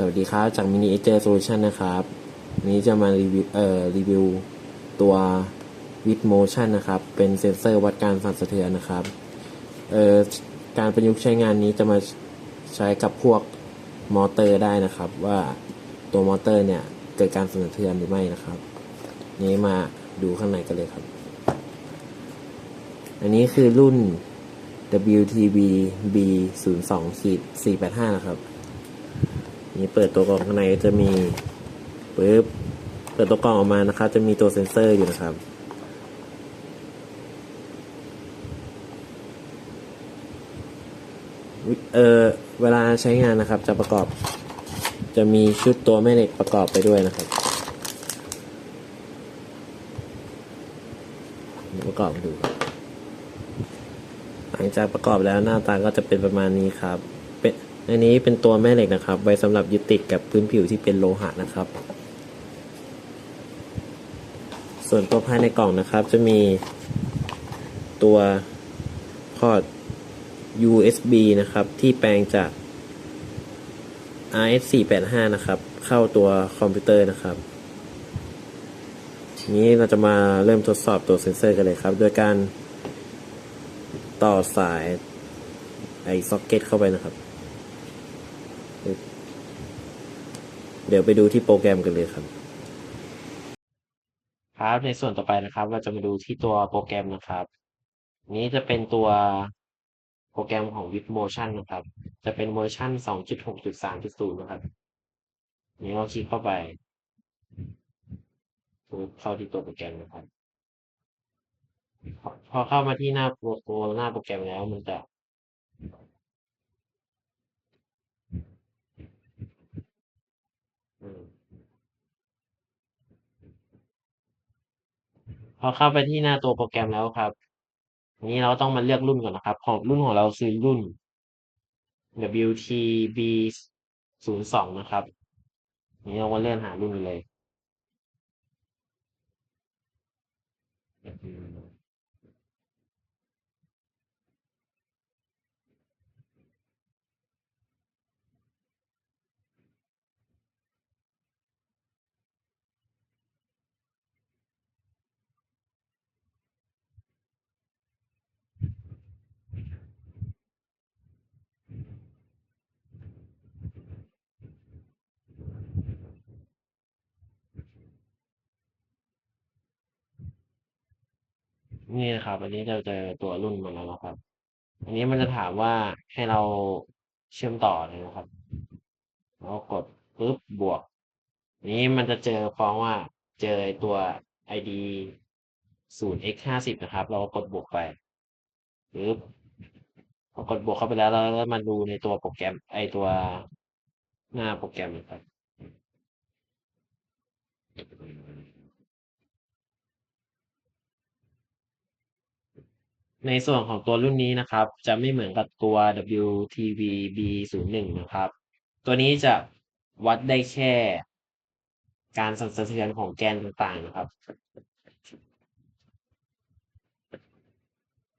สวัสดีครับ จาก Mini X Solution นนะครับวันนี้จะมารีวิวเอ่อรีวิวตัว with motion นะครับ เป็นเซ็นเซอร์วัดการสั่นสะเทือนนะครับเอ่อการประยุกต์ใช้งานนี้จะมาใช้กับพวกมอเตอร์ได้นะครับ ว่าตัวมอเตอร์เนี่ย เกิดการสั่นสะเทือนหรือไม่นะครับ นี้มาดูข้างในกันเลยครับ อันนี้คือรุ่น WTBB02485 นะครับ นี่เปิดตัวกล่องข้างในก็จะมีปึ๊บเปิดตัวกล่องออกมานะครับ จะมีตัวเซ็นเซอร์อยู่นะครับ เออเวลาใช้งานนะครับ จะประกอบ จะมีชุดตัวแม่เหล็กประกอบไปด้วยนะครับ ประกอบดู หลังจากประกอบแล้วหน้าตาก็จะเป็นประมาณนี้ครับ อันนี้เป็นตัวแม่เหล็กนะครับ ไว้สำหรับยึดติดกับพื้นผิวที่เป็นโลหะนะครับ ส่วนตัวภายในกล่องนะครับ จะมีตัวพอร์ต USB นะครับ ที่แปลงจาก RS485 นะครับ เข้าตัวคอมพิวเตอร์นะครับ นี้เราจะมาเริ่มทดสอบตัวเซ็นเซอร์กันเลยครับ โดยการต่อสายไอ้ซ็อกเก็ตเข้าไปนะครับ เดี๋ยวไปดูที่โปรแกรมกันเลยครับ ครับในส่วนต่อไปนะครับ เราจะมาดูที่ตัวโปรแกรมนะครับ นี้จะเป็นตัวโปรแกรมของ With Motion นะครับ จะเป็นเวอร์ชัน2.6.3.0 นะครับ นี้เราคลิกเข้าไปเข้าที่ตัวโปรแกรมนะครับ พอเข้ามาที่หน้าโปรตัวหน้าโปรแกรมแล้วมันจะ พอเข้าไปที่หน้าตัวโปรแกรมแล้วครับทีนี้เราต้องมาเลือกรุ่นก่อนนะครับ ของรุ่นของเราคือรุ่น WTB 0 2นะครับอันนี้เราก็เลื่อนหารุ่นเลย นี่นะครับ อันนี้เราเจอตัวรุ่นมาแล้วนะครับ อันนี้มันจะถามว่าให้เราเชื่อมต่อเลยนะครับแล้วกดปุ๊บบวก นี้มันจะเจอฟ้องว่าเจอไอ้ตัว ID 0 x ห้าสิบนะครับ เราก็กดบวกไปปุ๊บพอกดบวกเข้าไปแล้วเราก็มาดูในตัวโปรแกรม ไอตัวหน้าโปรแกรมนะครับ ในส่วนของตัวรุ่นนี้นะครับ จะไม่เหมือนกับตัว WTV B01 นะครับ ตัวนี้จะวัดได้แค่การสั่นสะเทือนของแกนต่างๆนะครับ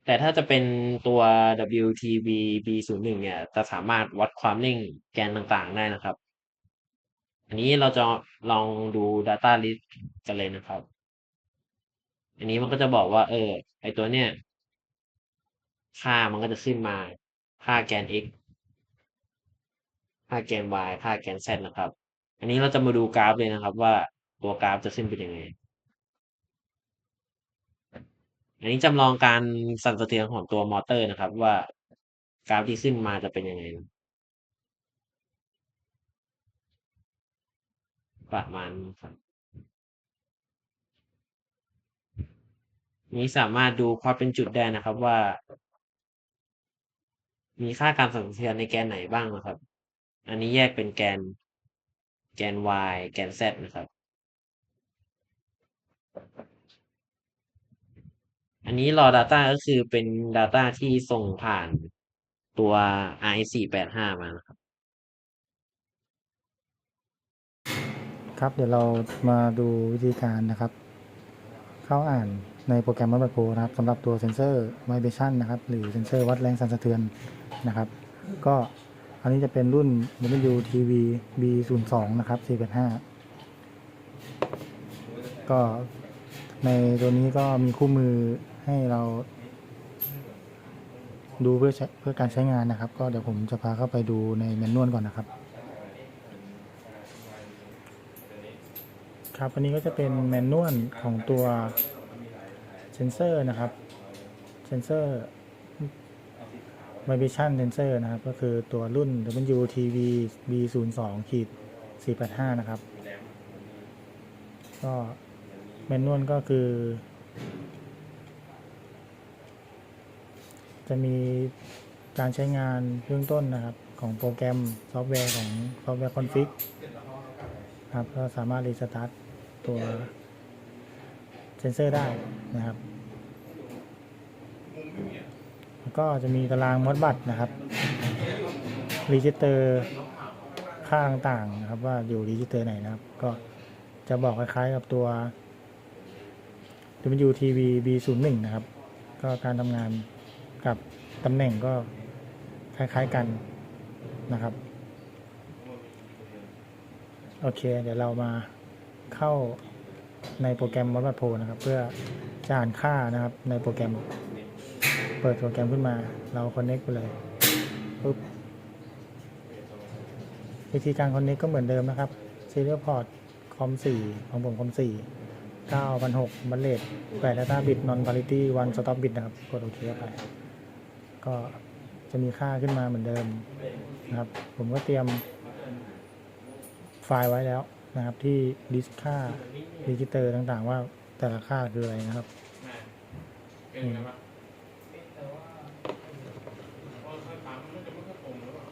แต่ถ้าจะเป็นตัว WTV B01 เนี่ย จะสามารถวัดความนิ่งแกนต่างๆได้นะครับ อันนี้เราจะลองดู Data List กันเลยนะครับ อันนี้มันก็จะบอกว่า เออ ไอตัวเนี้ย ค่ามันก็จะขึ้นมา ค่าแกน x ค่าแกน y ค่าแกน z นะครับ อันนี้เราจะมาดูกราฟเลยนะครับ ว่าตัวกราฟจะขึ้นเป็นยังไง อันนี้จำลองการสั่นสะเทือนของตัวมอเตอร์นะครับ ว่ากราฟที่ขึ้นมาจะเป็นยังไงประมาณนี้ครับนี้สามารถดูพอเป็นจุดได้นะครับว่า มีค่าการสั่นสะเทือนในแกนไหนบ้างนะครับ อันนี้แยกเป็นแกน แกน y แกน z นะครับ อันนี้รอ Data ก็คือเป็น Data ที่ส่งผ่านตัว i485 มานะครับ ครับ เดี๋ยวเรามาดูวิธีการนะครับ เข้าอ่านในโปรแกรม m a t Pro นะครับสำหรับตัวเซนเซอร์ vibration นะครับ หรือเซนเซอร์วัดแรงสั่นสะเทือน นะครับ ก็อันนี้จะเป็นรุ่น WTV B02 นะครับ4.5ก็ในตัวนี้ก็มีคู่มือให้เราดูเพื่อใช้เพื่อการใช้งานนะครับ ก็เดี๋ยวผมจะพาเข้าไปดูในแมนนวลก่อนนะครับ ครับอันนี้ก็จะเป็นแมนนวลของตัวเซนเซอร์นะครับเซนเซอร์ vibration sensor นะครับ ก็คือตัวรุ่น WTV B02 ขีด485 นะครับ ก็แมนนวลก็คือ จะมีการใช้งานเบื้องต้นนะครับ ของโปรแกรมซอฟต์แวร์ของซอฟต์แวร์คอนฟิกครับ ก็สามารถรีสตาร์ทตัวเซนเซอร์ได้นะครับ แล้ว ก็จะมีตารางมอดบัตรนะครับรีจิสเตอร์ค่าต่างๆนะครับว่าอยู่รีจิสเตอร์ไหนนะครับ ก็จะบอกคล้ายๆกับตัว WTV B01 นะครับ ก็การทำงานกับตำแหน่งก็คล้ายๆกันนะครับ โอเค เดี๋ยวเรามาเข้าในโปรแกรม m o d b a t Pro นะครับ เพื่อจะอ่านค่านะครับในโปรแกรม เปิดโปรแกรมขึ้นมา เรา connect ไปเลยปุ๊บวิธีการ connect ก็เหมือนเดิมนะครับ serial port com 4ของผม com 4 9,600บัลเลต8 data bit non parity 1 stop bit นะครับ กดโอเคเข้าไป ก็จะมีค่าขึ้นมาเหมือนเดิมนะครับ ผมก็เตรียมไฟล์ไว้แล้วนะครับ ที่ดิสค่าดิจิเตอร์ต่างๆ ว่าแต่ละค่าคืออะไรนะครับ นี่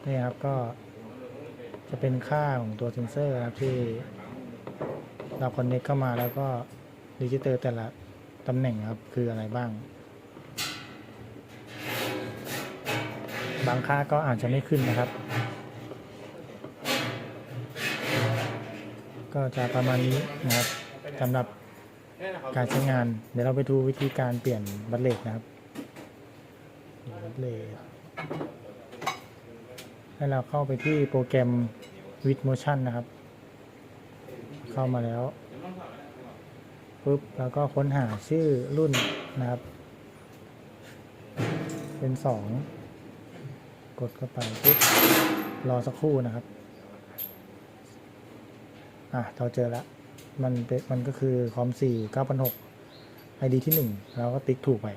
นี่ครับก็จะเป็นค่าของตัวเซนเซอร์นะครับที่เราคอนเน c t เข้ามาแล้วก็ดิจิเตอร์แต่ละตำแหน่งครับคืออะไรบ้าง บางค่าก็อาจจะไม่ขึ้นนะครับ ก็จะประมาณนี้นะครับสำหรับการใช้งาน เดี๋ยวเราไปดูวิธีการเปลี่ยนบัตเลตนะครับบัตเลต ให้เราเข้าไปที่โปรแกรม with motion นะครับ เข้ามาแล้วปุ๊บแล้วก็ค้นหาชื่อรุ่นนะครับ เป็นสองกดเข้าไปปุ๊บรอสักครู่นะครับอะเราเจอแล้วมันเป็นมันก็คือคอมสี่เก้าพันหกไอดีที่หนึ่งเราก็ติ๊กถูกไป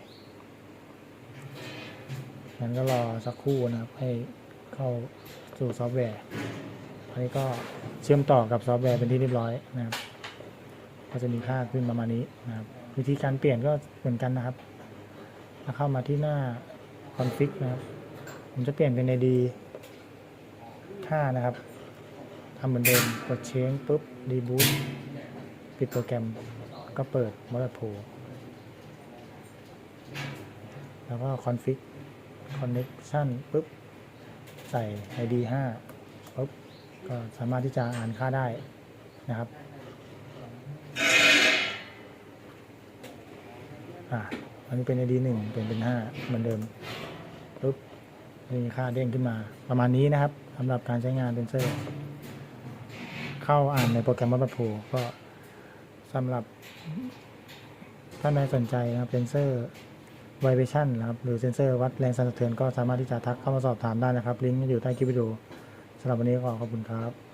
งั้นก็รอสักครู่นะครับให้ เข้าสู่ซอฟต์แวร์อันนี้ก็เชื่อมต่อกับซอฟต์แวร์เป็นที่เรียบร้อยนะครับ ก็จะมีค่าขึ้นประมาณนี้นะครับ วิธีการเปลี่ยนก็เหมือนกันนะครับถ้าเข้ามาที่หน้าคอนฟิกนะครับ ผมจะเปลี่ยนเป็น ID 5นะครับทำเหมือนเดิมกดเชงปุ๊บรีบูตปิดโปรแกรมก็เปิด m o d Pro แล้วก็ config connection ปุ๊บ ใส่ ID 5ปุ๊บก็สามารถที่จะอ่านค่าได้นะครับอะอันนี้เป็น ID 1เปลี่ยนเป็น5เหมือนเดิมปุ๊บมีค่าเด้งขึ้นมาประมาณนี้นะครับสำหรับการใช้งานเซนเซอร์ เข้าอ่านในโปรแกรมวัดโพก็สำหรับท่านใดสนใจนะครับเซนเซอร์ vibration นะครับหรือเซนเซอร์วัดแรงสั่นสะเทือนก็สามารถที่จะทักเข้ามาสอบถามได้นะครับ ลิงก์อยู่ใต้คลิปวิดีโอสำหรับวันนี้ก็ขอบคุณครับ